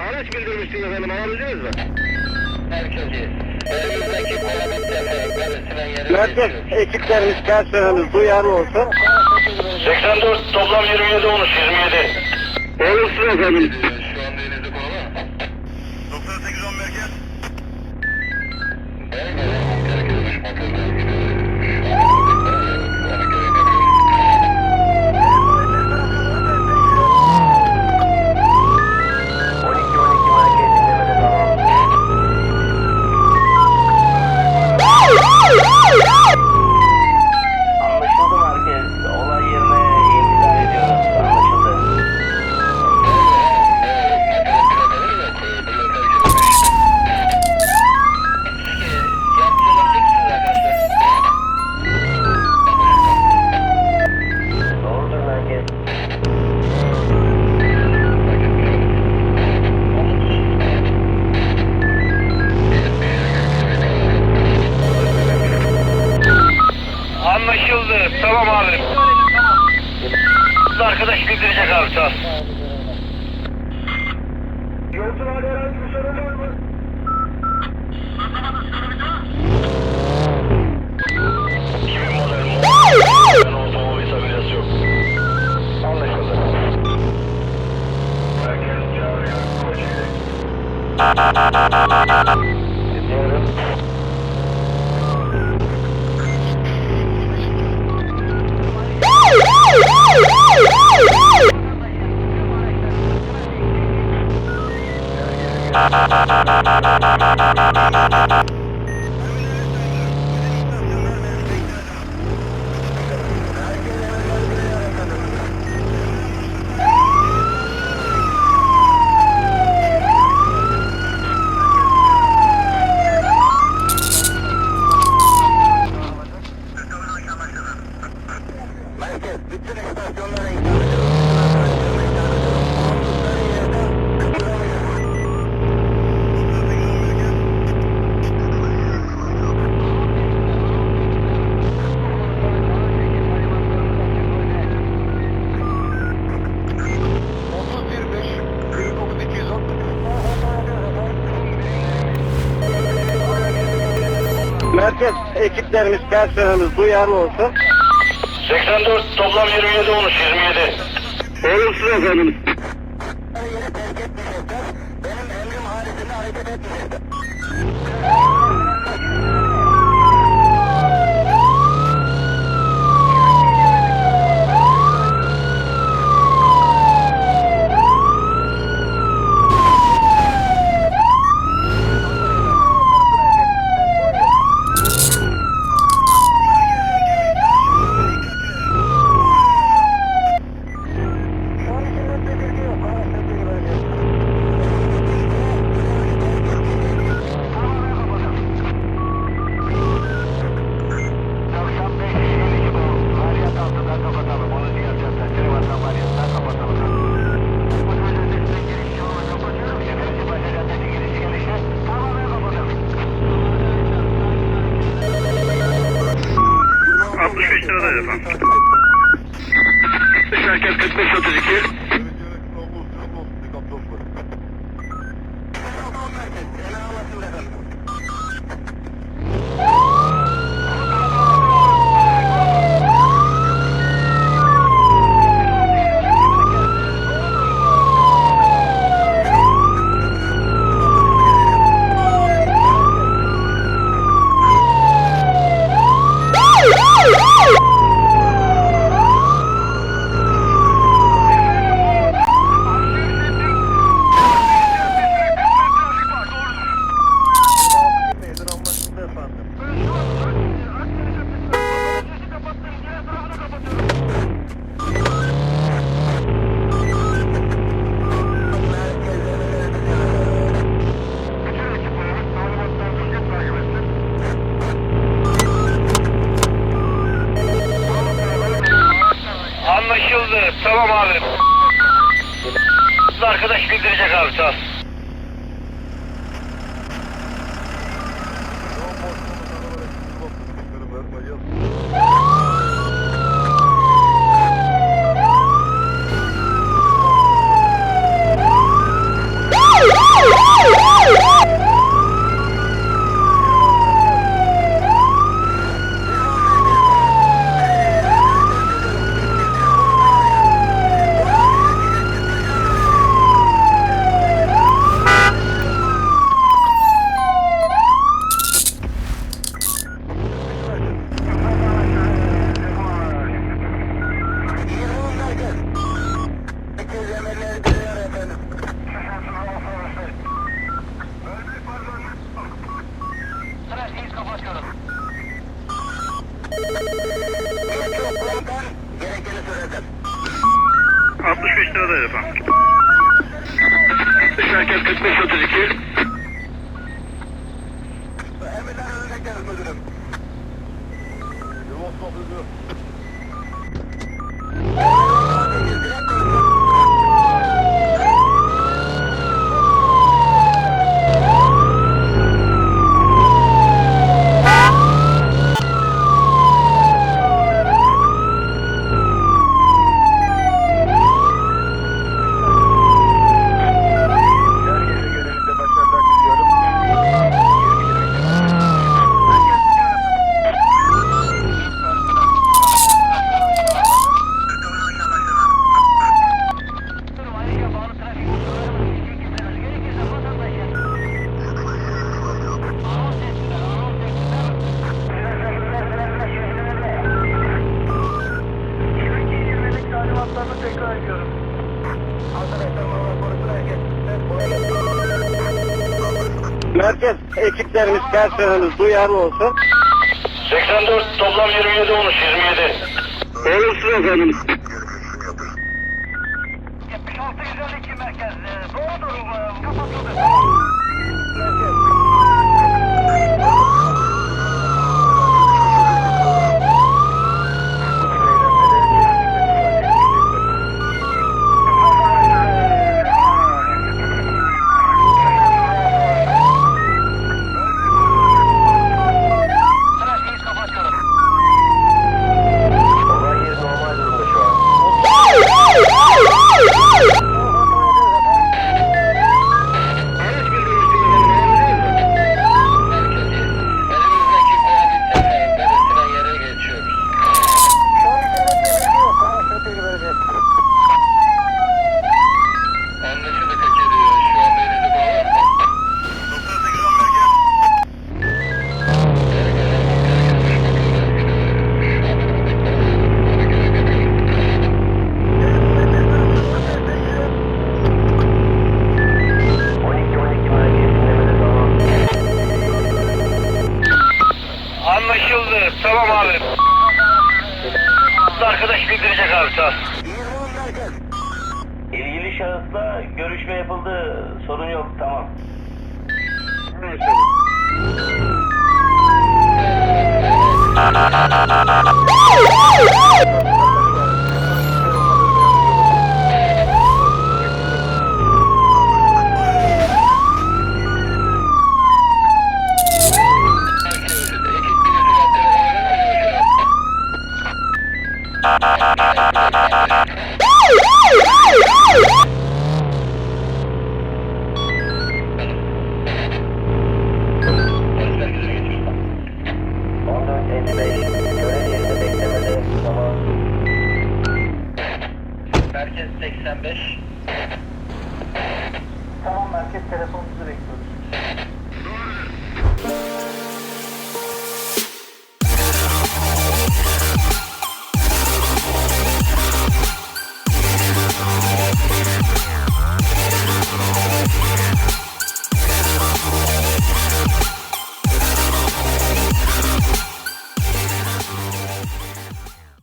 Araç bildirmiştiniz efendim, alabildiniz mi? Merkezi. Önümüzdeki parlamenter karesine yere Merkez ekiplerimiz personelimiz duyarlı olsun. 84 toplam 27 13 27. Olursun efendim. Şu an elinizde konuma. 98 10 merkez. Anlaşıldı Tamam amirim. Arkadaş bildirecek abi sağ ol. Yolculuğa herhangi bir sorun var mı? Kimin model model? Ben otomobil sabirası yok. Anlaşıldı. Merkez çağırıyor. Kocaeli. Ekiplerimiz, personelimiz duyarlı olsun. 84 toplam 27 13 27. Olursun efendim. Merkez Tamam amirim. Arkadaş bildirecek abi çalışıyoruz. Geç yok komutan, gerekeni söyledim. 63 liradaydı efendim. Şirket 45 32. Emirler önüne gel müdürüm. Yuvas bakılıyor. Merkez ekiplerimiz personelimiz duyarlı olsun. 84 toplam 27 olmuş 27. Olursun efendim. 76 152 merkez. Doğrudur. Kapatıldı. Trafiği kapatıyorum. Olay yeri normal durumda şu an. Araç bildirmiştiniz efendim, öyle değil mi? Elimizdeki koalisyonla böylesine yere geçiyoruz. Şu an için yok. Araçla bilgi vereceğiz. Anlaşıldı kaçırıyor. Şu an elinizi bağlar. 98 10 merkez. Anlaşıldı. Tamam abi. Arkadaş bildirecek abi sağ ol. İlgili şahısla görüşme yapıldı. Sorun yok. Tamam. Merkez 85. Tamam merkez